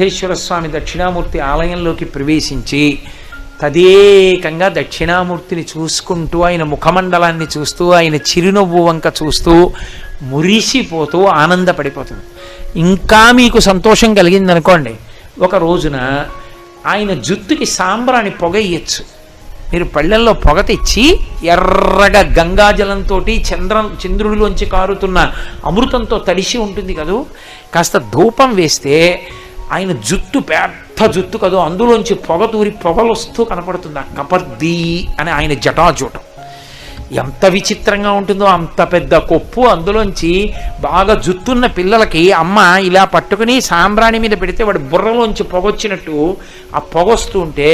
వెంకటేశ్వర స్వామి దక్షిణామూర్తి ఆలయంలోకి ప్రవేశించి తదేకంగా దక్షిణామూర్తిని చూసుకుంటూ ఆయన ముఖమండలాన్ని చూస్తూ ఆయన చిరునవ్వు వంక చూస్తూ మురిసిపోతూ ఆనందపడిపోతుంది. ఇంకా మీకు సంతోషం కలిగింది అనుకోండి ఒక రోజున ఆయన జుత్తుకి సాంబ్రాణి పొగ ఇయ్యచ్చు. మీరు పళ్ళెల్లో పొగ తెచ్చి ఎర్రగా గంగాజలంతో చంద్రం చంద్రుడిలోంచి కారుతున్న అమృతంతో తడిసి ఉంటుంది కదూ? కాస్త ధూపం వేస్తే ఆయన జుట్టు పెద్ద జుట్టు కదో అందులోంచి పొగ తూరి పొగలు వస్తూ కనపడుతుంది. ఆ కపర్ది అని ఆయన జటాజూటం. ఎంత విచిత్రంగా ఉంటుందో అంత పెద్ద కొప్పు అందులోంచి బాగా జుత్తున్న పిల్లలకి అమ్మ ఇలా పట్టుకుని సాంబ్రాణి మీద పెడితే వాడి బుర్రలోంచి పొగొచ్చినట్టు ఆ పొగ వస్తుంటే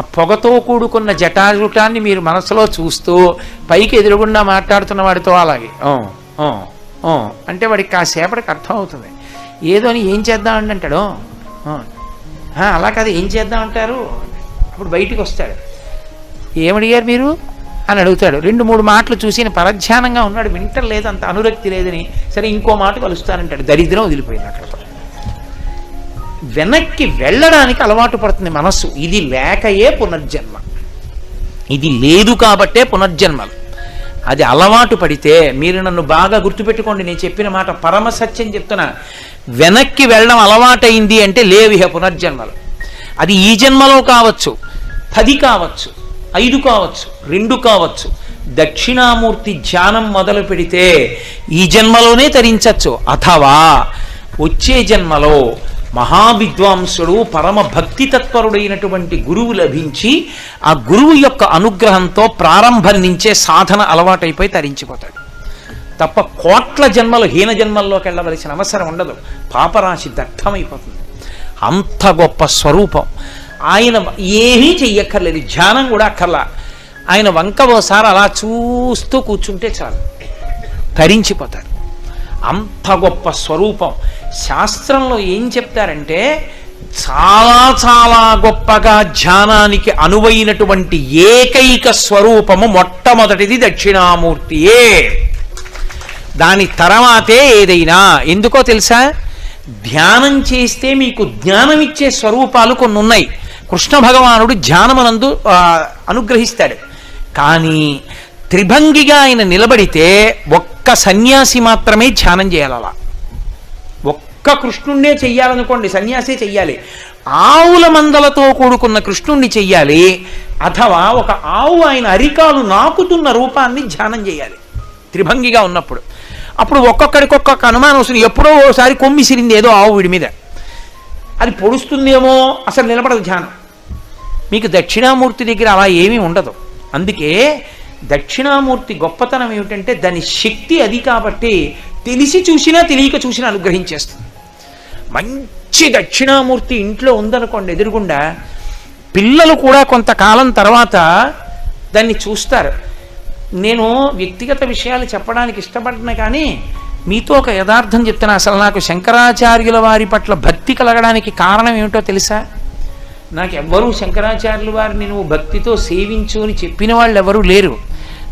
ఆ పొగతో కూడుకున్న జటాజుటాన్ని మీరు మనసులో చూస్తూ పైకి ఎదురుగుండా మాట్లాడుతున్న వాడితో అలాగే అంటే వాడికి కాసేపటికి అర్థం అవుతుంది. ఏదో అని ఏం చేద్దామండి అంటాడు? అలా కాదు ఏం చేద్దాం అంటారు? అప్పుడు బయటికి వస్తాడు. ఏమడిగారు మీరు? అని అడుగుతాడు. రెండు మూడు మాటలు చూసి పరధ్యానంగా ఉన్నాడు. వింటలేదు అంత అనురక్తి లేదని. సరే ఇంకో మాట కలుస్తానంటాడు దరిద్రం వదిలిపోయింది అక్కడ. వెనక్కి వెళ్ళడానికి అలవాటు పడుతుంది మనస్సు. ఇది లేకయే పునర్జన్మ. ఇది లేదు కాబట్టే పునర్జన్మలు. అది అలవాటు పడితే మీరు నన్ను బాగా గుర్తుపెట్టుకోండి నేను చెప్పిన మాట పరమ సత్యం చెప్తున్నా. వెనక్కి వెళ్ళడం అలవాటైంది అంటే లేవిహ పునర్జన్మలు. అది ఈ జన్మలో కావచ్చు పది కావచ్చు ఐదు కావచ్చు రెండు కావచ్చు. దక్షిణామూర్తి ధ్యానం మొదలు పెడితే ఈ జన్మలోనే తరించచ్చు. అథవా వచ్చే జన్మలో మహావిద్వాంసుడు పరమ భక్తి తత్పరుడైనటువంటి గురువు లభించి ఆ గురువు యొక్క అనుగ్రహంతో ప్రారంభం నుంచే సాధన అలవాటైపోయి తరించిపోతాడు. తప్ప కోట్ల జన్మలు హీన జన్మల్లోకి వెళ్ళవలసిన అవసరం ఉండదు. పాపరాశి దగ్ధమైపోతుంది అంత గొప్ప స్వరూపం. ఆయన ఏమీ చెయ్యక్కర్లేదు. ధ్యానం కూడా అక్కర్లా. ఆయన వంక ఓసారి అలా చూస్తూ కూర్చుంటే చాలు. తరించిపోతారు. అంత గొప్ప స్వరూపం. శాస్త్రంలో ఏం చెప్తారంటే చాలా చాలా గొప్పగా ధ్యానానికి అనువైనటువంటి ఏకైక స్వరూపము మొట్టమొదటిది దక్షిణామూర్తియే. దాని తర్వాతే ఏదైనా ఎందుకో తెలుసా? ధ్యానం చేస్తే మీకు జ్ఞానం ఇచ్చే స్వరూపాలు కొన్ని ఉన్నాయి కృష్ణ భగవానుడు ధ్యానమనందు అనుగ్రహిస్తాడు. కానీ త్రిభంగిగా ఆయన నిలబడితే ఒక్క సన్యాసి మాత్రమే ధ్యానం చేయాలలా. ఒక్క కృష్ణుణ్ణే చెయ్యాలనుకోండి సన్యాసే చెయ్యాలి. ఆవుల మందలతో కూడుకున్న కృష్ణుణ్ణి చెయ్యాలి అథవా ఒక ఆవు ఆయన అరికాలు నాకుతున్న రూపాన్ని ధ్యానం చేయాలి. త్రిభంగిగా ఉన్నప్పుడు. అప్పుడు ఒక్కొక్కడికి ఒక్కొక్క అనుమానం వస్తుంది. ఎప్పుడో ఓసారి కొమ్మిసిరింది ఏదో ఆవు వీడి మీద. అది పొడుస్తుందేమో అసలు నిలబడదు ధ్యానం. మీకు దక్షిణామూర్తి దగ్గర అలా ఏమీ ఉండదు. అందుకే దక్షిణామూర్తి గొప్పతనం ఏమిటంటే దాని శక్తి అది కాబట్టి తెలిసి చూసినా తెలియక చూసినా అనుగ్రహించేస్తుంది. మంచి దక్షిణామూర్తి ఇంట్లో ఉందనుకోండి ఎదురుగుండా పిల్లలు కూడా కొంతకాలం తర్వాత దాన్ని చూస్తారు. నేను వ్యక్తిగత విషయాలు చెప్పడానికి ఇష్టపడిన కానీ మీతో ఒక యథార్థం చెప్తున్నా. అసలు నాకు శంకరాచార్యుల వారి పట్ల భక్తి కలగడానికి కారణం ఏమిటో తెలుసా? నాకు ఎవ్వరూ శంకరాచార్యుల వారిని నువ్వు భక్తితో సేవించు అని చెప్పిన వాళ్ళు ఎవరూ లేరు.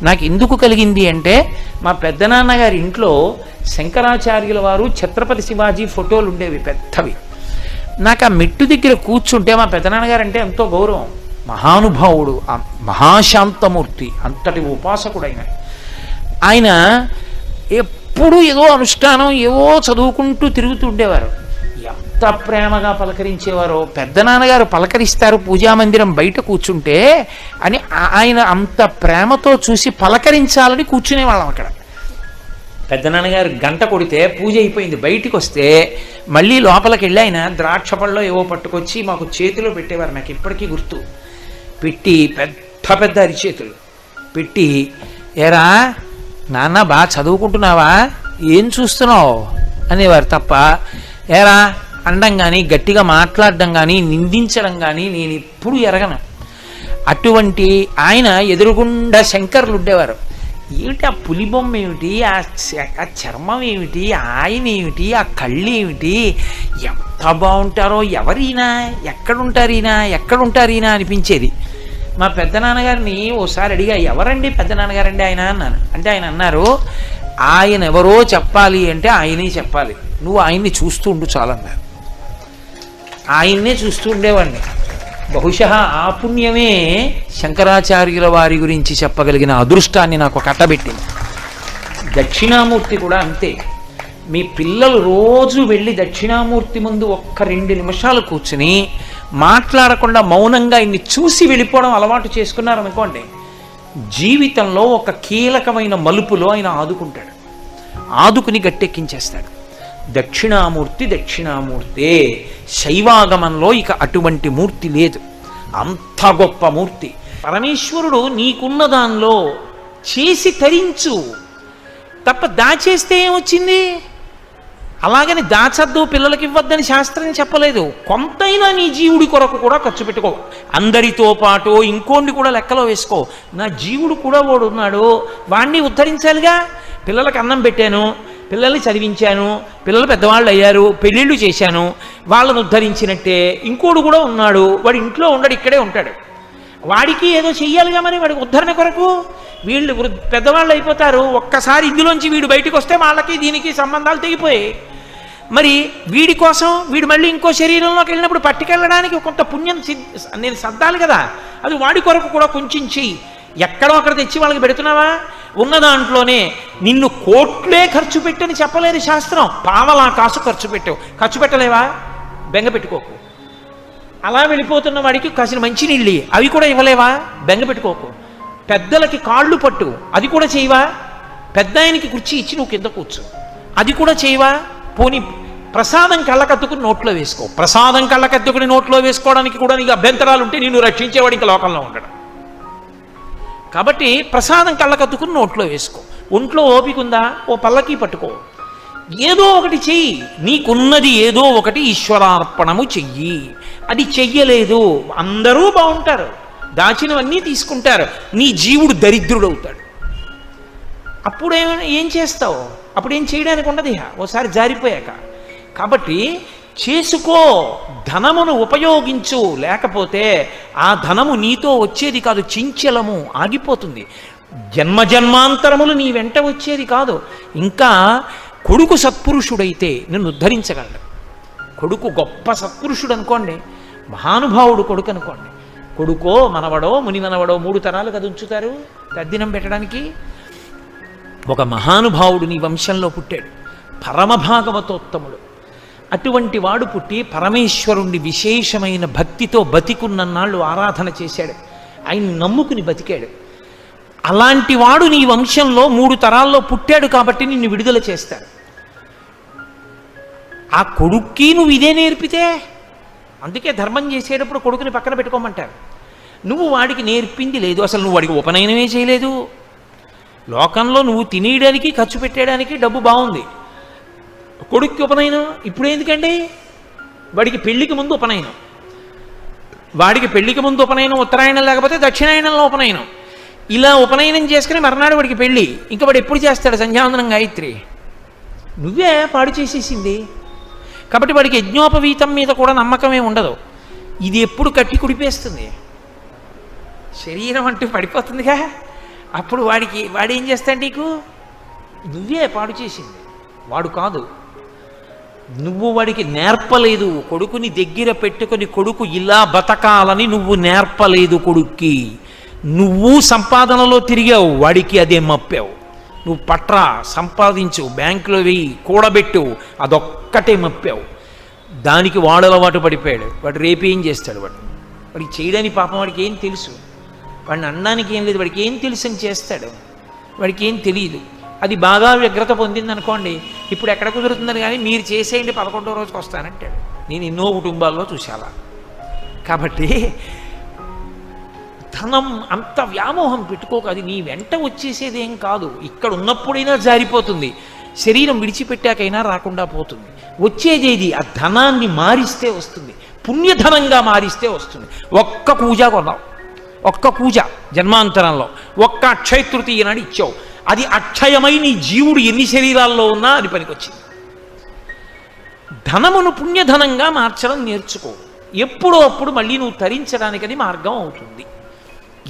నాకు ఎందుకు కలిగింది అంటే మా పెద్దనాన్నగారి ఇంట్లో శంకరాచార్యుల వారు ఛత్రపతి శివాజీ ఫోటోలు ఉండేవి పెద్దవి. నాకు ఆ మెట్టు దగ్గర కూర్చుంటే మా పెద్దనాన్నగారు అంటే ఎంతో గౌరవం. మహానుభావుడు ఆ మహాశాంతమూర్తి అంతటి ఉపాసకుడైన. ఆయన ఎప్పుడు ఏదో అనుష్ఠానం ఏవో చదువుకుంటూ తిరుగుతూ ఉండేవారు. ఎంత ప్రేమగా పలకరించేవారో పెద్ద నాన్నగారు పలకరిస్తారు పూజామందిరం బయట కూర్చుంటే అని ఆయన అంత ప్రేమతో చూసి పలకరించాలని కూర్చునేవాళ్ళం అక్కడ. పెద్ద నాన్నగారు గంట కొడితే పూజ అయిపోయింది బయటికి వస్తే మళ్ళీ లోపలికి వెళ్ళి ఆయన ద్రాక్ష పళ్ళలో ఏవో పట్టుకొచ్చి మాకు చేతిలో పెట్టేవారు నాకు ఇప్పటికీ గుర్తు. పెట్టి పెద్ద పెద్ద అరిచేతులు. పెట్టి ఏరా నాన్న బాగా చదువుకుంటున్నావా? ఏం చూస్తున్నావు? అనేవారు తప్ప ఏరా అండం కానీ గట్టిగా మాట్లాడడం కానీ నిందించడం కానీ నేను ఎప్పుడు ఎరగను. అటువంటి ఆయన ఎదురుగుండా శంకర్లు ఉండేవారు. ఏమిటి ఆ పులి బొమ్మ ఏమిటి? ఆ చ- ఆ చర్మం ఏమిటి? ఆయన ఏమిటి? ఆ కళ్ళు ఏమిటి? ఎంత బాగుంటారో ఎవరైనా ఎక్కడుంటారీనా ఎక్కడుంటారీనా అనిపించేది. మా పెద్ద నాన్నగారిని ఓసారి అడిగా ఎవరండి పెద్ద నాన్నగారండి ఆయన? అన్నాను. అంటే ఆయన అన్నారు ఆయన ఎవరో చెప్పాలి అంటే ఆయనే చెప్పాలి. నువ్వు ఆయన్ని చూస్తూ ఉండు చాలన్నారు. ఆయన్నే చూస్తూ ఉండేవాడిని బహుశా ఆ పుణ్యమే శంకరాచార్యుల వారి గురించి చెప్పగలిగిన అదృష్టాన్ని నాకు కట్టబెట్టింది. దక్షిణామూర్తి కూడా అంతే. మీ పిల్లలు రోజు వెళ్ళి దక్షిణామూర్తి ముందు ఒక్క రెండు నిమిషాలు కూర్చుని మాట్లాడకుండా మౌనంగా ఇన్ని చూసి వెళ్ళిపోవడం అలవాటు చేసుకున్నారనుకోండి జీవితంలో ఒక కీలకమైన మలుపులో ఆయన ఆదుకుంటాడు. ఆదుకుని గట్టెక్కించేస్తాడు. దక్షిణామూర్తి దక్షిణామూర్తే. శైవాగమంలో ఇక అటువంటి మూర్తి లేదు. అంత గొప్ప మూర్తి. పరమేశ్వరుడు నీకున్న దానిలో చేసి తరించు. తప్ప దాచేస్తే ఏమొచ్చింది? అలాగని దాచద్దు పిల్లలకి ఇవ్వద్దని శాస్త్రం చెప్పలేదు. కొంతైనా నీ జీవుడి కొరకు కూడా ఖర్చు పెట్టుకో. అందరితో పాటు ఇంకోండి కూడా లెక్కలో వేసుకో. నా జీవుడు కూడా వాడున్నాడు. వాణ్ణి ఉద్ధరించాలిగా? పిల్లలకు అన్నం పెట్టాను. పిల్లల్ని చదివించాను పిల్లలు పెద్దవాళ్ళు అయ్యారు పెళ్ళిళ్ళు చేశాను. వాళ్ళను ఉద్ధరించినట్టే ఇంకోడు కూడా ఉన్నాడు వాడు ఇంట్లో ఉండడు ఇక్కడే ఉంటాడు. వాడికి ఏదో చెయ్యాలిగా మరి వాడికి ఉద్ధరణ కొరకు? వీళ్ళు పెద్దవాళ్ళు అయిపోతారు ఒక్కసారి ఇందులోంచి వీడు బయటికి వస్తే వాళ్ళకి దీనికి సంబంధాలు తెగిపోయాయి. మరి వీడి కోసం వీడు మళ్ళీ ఇంకో శరీరంలోకి వెళ్ళినప్పుడు పట్టుకెళ్ళడానికి కొంత పుణ్యం నేను సర్దాలి కదా. అది వాడి కొరకు కూడా కొంచెం చెయ్యి ఎక్కడో అక్కడ తెచ్చి వాళ్ళకి పెడుతున్నావా? ఉన్న దాంట్లోనే నిన్ను కోట్లే ఖర్చు పెట్టని చెప్పలేదు శాస్త్రం. పావలా కాసు ఖర్చు పెట్టావు. ఖర్చు పెట్టలేవా? బెంగ పెట్టుకోకు. అలా వెళ్ళిపోతున్న వాడికి కాసిన మంచినీళ్ళు అవి కూడా ఇవ్వలేవా? బెంగ పెట్టుకోకు. పెద్దలకి కాళ్ళు పట్టు. అది కూడా చేయవా? పెద్ద ఆయనకి కుర్చీ ఇచ్చి నువ్వు కింద కూర్చో. అది కూడా చేయవా? పోనీ ప్రసాదం కళ్ళకత్తుకుని నోట్లో వేసుకో. ప్రసాదం కళ్ళకత్తుకుని నోట్లో వేసుకోవడానికి కూడా నీకు అభ్యంతరాలు ఉంటే నిన్ను రక్షించేవాడు ఇంకా లోకంలో ఉండడం. కాబట్టి ప్రసాదం కళ్ళకత్తుకుని నోట్లో వేసుకో. ఒంట్లో ఓపిక ఉందా? ఓ పల్లకి పట్టుకో. ఏదో ఒకటి చెయ్యి. నీకున్నది ఏదో ఒకటి ఈశ్వరార్పణము చెయ్యి. అది చెయ్యలేదు. అందరూ బాగుంటారు దాచినవన్నీ తీసుకుంటారు. నీ జీవుడు దరిద్రుడవుతాడు. అప్పుడు ఏమైనా ఏం చేస్తావు? అప్పుడు ఏం చేయడానికి ఉండదు ఇహ. ఓసారి జారిపోయాక. కాబట్టి చేసుకో ధనమును ఉపయోగించు లేకపోతే ఆ ధనము నీతో వచ్చేది కాదు చించలము ఆగిపోతుంది. జన్మ జన్మాంతరములు నీ వెంట వచ్చేది కాదు. ఇంకా కొడుకు సత్పురుషుడైతే నిన్ను ఉద్ధరించగలడు. కొడుకు గొప్ప సత్పురుషుడు అనుకోండి మహానుభావుడు కొడుకు అనుకోండి. కొడుకో మనవడో ముని మనవడో మూడు తరాలు కదా ఉంచుతారు తద్దినం పెట్టడానికి? ఒక మహానుభావుడు నీ వంశంలో పుట్టాడు. పరమభాగవతోత్తముడు. అటువంటి వాడు పుట్టి పరమేశ్వరుణ్ణి విశేషమైన భక్తితో బతికున్నన్నాళ్ళు ఆరాధన చేశాడు. ఆయన్ని నమ్ముకుని బతికాడు. అలాంటి వాడు నీ వంశంలో మూడు తరాల్లో పుట్టాడు కాబట్టి నిన్ను విడుదల చేస్తాడు. ఆ కొడుక్కి నువ్వు ఇదే నేర్పితే? అందుకే ధర్మం చేసేటప్పుడు కొడుకుని పక్కన పెట్టుకోమంటారు. నువ్వు వాడికి నేర్పింది లేదు. అసలు నువ్వు వాడికి ఉపనయనమే చేయలేదు. లోకంలో నువ్వు తినేయడానికి ఖర్చు పెట్టేయడానికి డబ్బు బాగుంది. కొడుక్కి ఉపనయనం? ఇప్పుడు ఎందుకండి? వాడికి పెళ్ళికి ముందు ఉపనయనం. వాడికి పెళ్ళికి ముందు ఉపనయనం ఉత్తరాయణం లేకపోతే దక్షిణాయనంలో ఉపనయనం. ఇలా ఉపనయనం చేసుకుని మర్నాడు వాడికి పెళ్ళి ఇంకా వాడు ఎప్పుడు చేస్తాడు సంధ్యావందనం గాయత్రి? నువ్వే పాడు చేసేసింది. కాబట్టి వాడికి యజ్ఞోపవీతం మీద కూడా నమ్మకమే ఉండదు. ఇది ఎప్పుడు కట్టి కుడిపేస్తుంది. శరీరం అంటూ పడిపోతుందిగా. అప్పుడు వాడికి వాడేం చేస్తాడు నీకు? నువ్వే పాడు చేసింది. వాడు కాదు. నువ్వు వాడికి నేర్పలేదు కొడుకుని దగ్గర పెట్టుకొని కొడుకు ఇలా బతకాలని నువ్వు నేర్పలేదు కొడుక్కి. నువ్వు సంపాదనలో తిరిగావు వాడికి అదే మప్పావు. నువ్వు పట్రా సంపాదించు బ్యాంకులో వెయ్యి కూడబెట్టు అదొక్కటే మప్పావు. దానికి వాడు అలవాటు పడిపోయాడు. వాడు రేపేం చేస్తాడు వాడు? వాడికి చేయడానికి పాపం వాడికి ఏం తెలుసు? వాడిని అనడానికి ఏం లేదు వాడికి ఏం తెలుసు అని చేస్తాడు? వాడికి ఏం తెలియదు. అది బాగా వ్యగ్రత పొందిందనుకోండి ఇప్పుడు ఎక్కడ కుదురుతుందని కానీ మీరు చేసేయండి పదకొండో రోజుకి వస్తానంటాడు. నేను ఎన్నో కుటుంబాల్లో చూశాలా. కాబట్టి ధనం అంత వ్యామోహం పెట్టుకోక అది నీ వెంట వచ్చేసేది ఏం కాదు. ఇక్కడ ఉన్నప్పుడైనా జారిపోతుంది. శరీరం విడిచిపెట్టాకైనా రాకుండా పోతుంది. వచ్చేది ఏది ఆ ధనాన్ని మారిస్తే వస్తుంది. పుణ్యధనంగా మారిస్తే వస్తుంది. ఒక్క పూజ కొన్నావు. ఒక్క పూజ జన్మాంతరంలో. ఒక్క అక్షయ తృతీయ నాడు ఇచ్చావు. అది అక్షయమై నీ జీవుడు ఎన్ని శరీరాల్లో ఉన్నా అది పనికొచ్చింది. ధనమును పుణ్యధనంగా మార్చడం నేర్చుకో. ఎప్పుడో అప్పుడు మళ్ళీ నువ్వు తరించడానికది మార్గం అవుతుంది.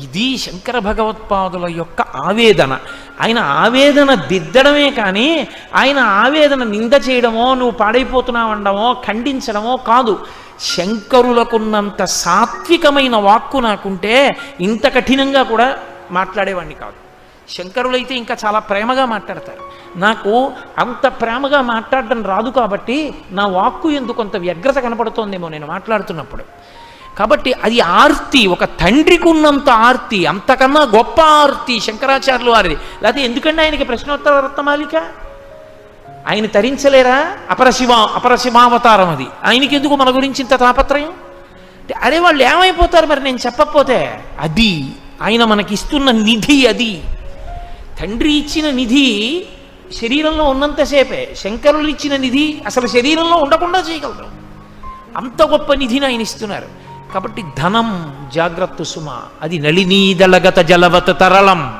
ఇది శంకర భగవత్పాదుల యొక్క ఆవేదన. ఆయన ఆవేదన దిద్దడమే కానీ ఆయన ఆవేదన నింద చేయడమో నువ్వు పాడైపోతున్నావు అనడమో ఖండించడమో కాదు. శంకరులకున్నంత సాత్వికమైన వాక్కు నాకుంటే ఇంత కఠినంగా కూడా మాట్లాడేవాడిని కాదు. శంకరులైతే ఇంకా చాలా ప్రేమగా మాట్లాడతారు. నాకు అంత ప్రేమగా మాట్లాడడం రాదు కాబట్టి నా వాక్కు ఎందుకు కొంత వ్యగ్రత కనపడుతోందేమో నేను మాట్లాడుతున్నప్పుడు. కాబట్టి అది ఆర్తి ఒక తండ్రికి ఉన్నంత ఆర్తి అంతకన్నా గొప్ప ఆర్తి శంకరాచార్యులు వారిది. లేకపోతే ఎందుకంటే ఆయనకి ప్రశ్నోత్తర రత్నమాలిక ఆయన తరించలేరా? అపరశివ అపరశివావతారం అది. ఆయనకి ఎందుకు మన గురించి ఇంత తాపత్రయం? అరే వాళ్ళు ఏమైపోతారు మరి నేను చెప్పకపోతే? అది ఆయన మనకిస్తున్న నిధి అది. తండ్రి ఇచ్చిన నిధి శరీరంలో ఉన్నంతసేపే శంకరులు ఇచ్చిన నిధి అసలు శరీరంలో ఉండకుండా చేయగలరు. అంత గొప్ప నిధిని ఆయన ఇస్తున్నారు. కాబట్టి ధనం జాగ్రత్త సుమ అది నళినీదళగత జలవత తరళం.